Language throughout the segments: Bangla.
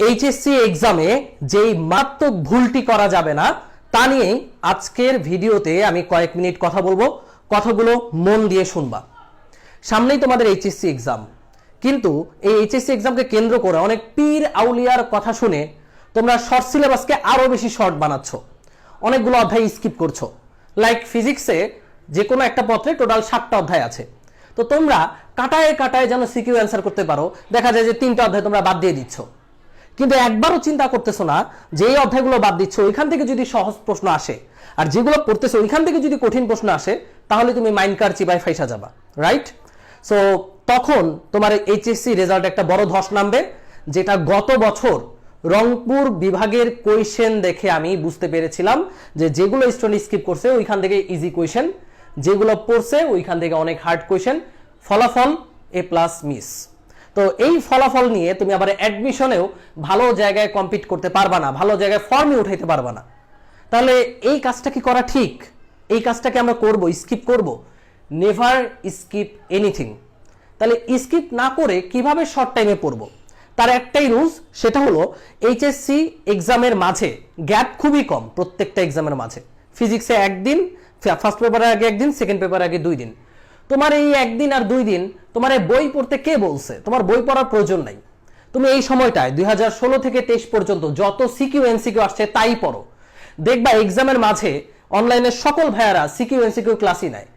এইচএসসি এক্সামে যেই মারাত্মক ভুলটি করা যাবে না, তা নিয়েই আজকের ভিডিওতে আমি কয়েক মিনিট কথা বলব। কথাগুলো মন দিয়ে শুনবা। সামনেই তোমাদের এইচএসসি এক্সাম কিন্তু এই এইচএসসি এক্সামকে কেন্দ্র করে অনেক পীর আউলিয়ার কথা শুনে তোমরা শর্ট সিলেবাসকে আরও বেশি শর্ট বানাচ্ছ। অনেকগুলো অধ্যায় স্কিপ করছ। লাইক ফিজিক্সে যে কোনো একটা পত্রে টোটাল সাতটা অধ্যায় আছে। তো তোমরা কাটায় কাটায় যেন সিকিউ অ্যান্সার করতে পারো। দেখা যায় যে তিনটা অধ্যায় তোমরা বাদ দিয়ে দিচ্ছ। কিন্তু একবারও চিন্তা করতেছো না যে এই অধ্যায়গুলো বাদ দিচ্ছ ওইখান থেকে যদি সহজ প্রশ্ন আসে, আর যেগুলো পড়তেছো ওইখান থেকে যদি কঠিন প্রশ্ন আসে, তাহলে তুমি মাইন্ড কার ফাইসা যাবা রাইট সো তখন তোমার এইচএসসি রেজাল্ট একটা বড় ধস নামবে, যেটা গত বছর রংপুর বিভাগের কোয়েশ্চেন দেখে আমি বুঝতে পেরেছিলাম যে যেগুলো স্টুডেন্ট স্কিপ করছে, ওইখান থেকে ইজি কোয়েশ্চেন যেগুলো পড়ছে, ওইখান থেকে অনেক হার্ড কোয়েশ্চেন ফলাফল এ প্লাস মিস তো এই ফলাফল নিয়ে তুমি আবার অ্যাডমিশনেও ভালো জায়গায় কম্পিট করতে পারবা না, ভালো জায়গায় ফর্মে উঠাইতে পারবা না। তাহলে এই কাজটা কি করা ঠিক? এই কাজটাকে আমরা করব স্কিপ করব? নেভার স্কিপ এনিথিং তাহলে স্কিপ না করে কীভাবে শর্ট টাইমে পড়ব? তার একটাই রুলস সেটা হলো এইচএসসি এক্সামের মাঝে গ্যাপ খুবই কম প্রত্যেকটা এক্সামের মাঝে। ফিজিক্সে একদিন ফার্স্ট পেপারের আগে একদিন সেকেন্ড পেপারের আগে দুই দিন। তোমার এই একদিন আর দুই দিন, তোমার বই পড়তে কে বলছে? তোমার বই পড়ার প্রয়োজন নাই। তুমি এই সময়টায়, দুই হাজার ষোলো থেকে তেইশ পর্যন্ত যত সিকিউ, এনসিকিউ আসছে, তাই পড়ো। দেখবা এক্সামের মাঝে অনলাইনে সকল ভাইয়ারা সিকিউ, এনসিকিউ ক্লাসই নেয়।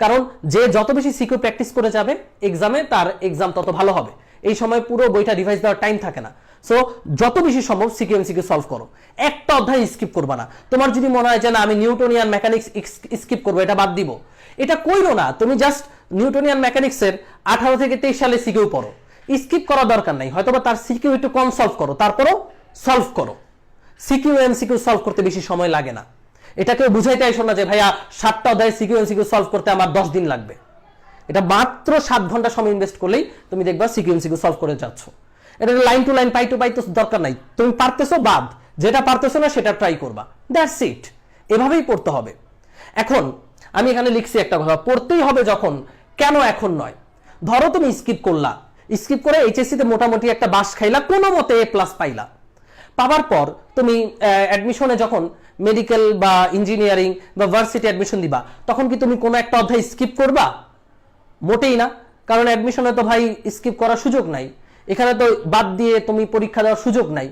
কারণ যে যত বেশি সিকিউ প্র্যাকটিস করে যাবে এক্সামে তার এক্সাম তত ভালো হবে। এই সময় পুরো বইটা রিভাইজ দেওয়ার টাইম থাকে না। সো যত বেশি সম্ভব সিকিউ এমসিকিউ সলভ করো। একটা অধ্যায় স্কিপ করবা না। তোমার যদি মনে হয় যে না, আমি নিউটোনিয়ান মেকানিক্স স্কিপ করব, এটা বাদ দিব। এটা কইরো না, তুমি জাস্ট নিউটোনিয়ান মেকানিক্সের আঠারো থেকে তেইশ সালে সিকিউ পড়ো। স্কিপ করা দরকার নাই, হয়তোবা তার সিকিউ একটু কম সলভ করো, তারপরও সলভ করো। সিকিউ এমসিকিউ সলভ করতে বেশি সময় লাগে না। এটাকে বুঝাইতে আইসো না যে, ভাইয়া, সাতটা অধ্যায় সিকিউ এমসিকিউ সলভ করতে আমার দশ দিন লাগবে। এটা মাত্র সাত ঘণ্টা সময় ইনভেস্ট করলেই তুমি দেখবা সিকিউ এমসিকিউ সলভ করে যাচ্ছ। এটা লাইন টু লাইন পাই টু পাই তো দরকার নাই। তুমি পারতেছো, বাদ। যেটা পারতেছো না, সেটা ট্রাই করবা। দ্যাটস ইট এভাবেই পড়তে হবে। এখন আমি এখানে লিখছি একটা কথা। পড়তেই হবে যখন, কেন এখন নয়? ধরো তুমি স্কিপ করলা। স্কিপ করে এইচএসসি তে মোটামুটি একটা বাস খাইলা, কোনো মতে এ প্লাস পাইলা। পাওয়ার পর তুমি অ্যাডমিশনে যখন মেডিকেল বা ইঞ্জিনিয়ারিং বা ভার্সিটি অ্যাডমিশন দিবা, তখন কি তুমি কোনো একটা অধ্যায় স্কিপ করবা? মোটেই না। কারণ অ্যাডমিশনে তো ভাই স্কিপ করার সুযোগ নাই। এখানে তো বাদ দিয়ে তুমি পরীক্ষা দেওয়ার সুযোগ নাই,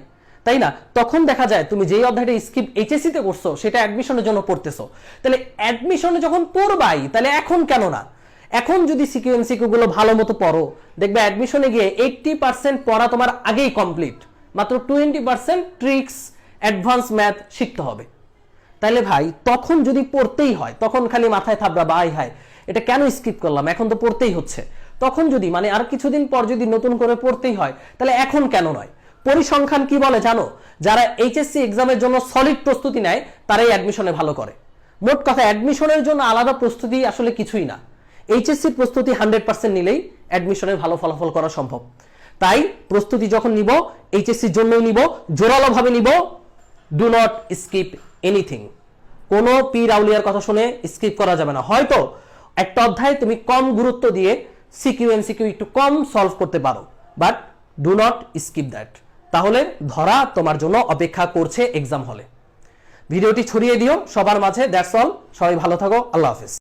তাই না? তখন দেখা যায় তুমি যেই অধ্যায়টা স্কিপ এইচএসসি তে করছ, সেটা অ্যাডমিশনের জন্য পড়তেছো। তাহলে অ্যাডমিশনে যখন পড়বাই, তাহলে এখন কেন না? এখন যদি সিকিউ এমসিকিউ গুলো ভালো মতো পড়ো, দেখবে অ্যাডমিশনে গিয়ে এইটটি পার্সেন্ট পড়া তোমার আগেই কমপ্লিট মাত্র twenty percent tricks advance math শিখতে হবে। তাহলে ভাই, তখন যদি পড়তেই হয়, তখন খালি মাথায় থাবড়া বাই হায়। এটা কেন স্কিপ করলাম? এখন তো পড়তেই হচ্ছে। তখন যদি মানে আর কিছুদিন পর যদি নতুন করে পড়তেই হয়, তাহলে এখন কেন নয়? পরিসংখ্যান কি বলে জানো? যারা এইচএসসি এক্সামের জন্য সলিড প্রস্তুতি নেয়, তারাই অ্যাডমিশনে ভালো করে। মোট কথা অ্যাডমিশনের জন্য আলাদা প্রস্তুতি আসলে কিছুই না। এইচএসসি প্রস্তুতি হান্ড্রেড পার্সেন্ট নিলেই অ্যাডমিশনে ভালো ফলাফল করা সম্ভব। তাই প্রস্তুতি যখন নিব এইচএসসির জন্যই নিব, জোরালোভাবে নিব ডু নট স্কিপ এনিথিং কোনো পি রাউলিয়ার কথা শুনে স্কিপ করা যাবে না। হয়তো একটা অধ্যায় তুমি কম গুরুত্ব দিয়ে সিকিউ এমসিকিউ একটু কম সলভ করতে পারো। But do not skip that তাহলে ধরা তোমার জন্য অপেক্ষা করছে এক্সাম হলে ভিডিওটি ছড়িয়ে দিও সবার মাঝে দ্যাটস অল সবাই ভালো থাকো, আল্লাহ হাফিজ।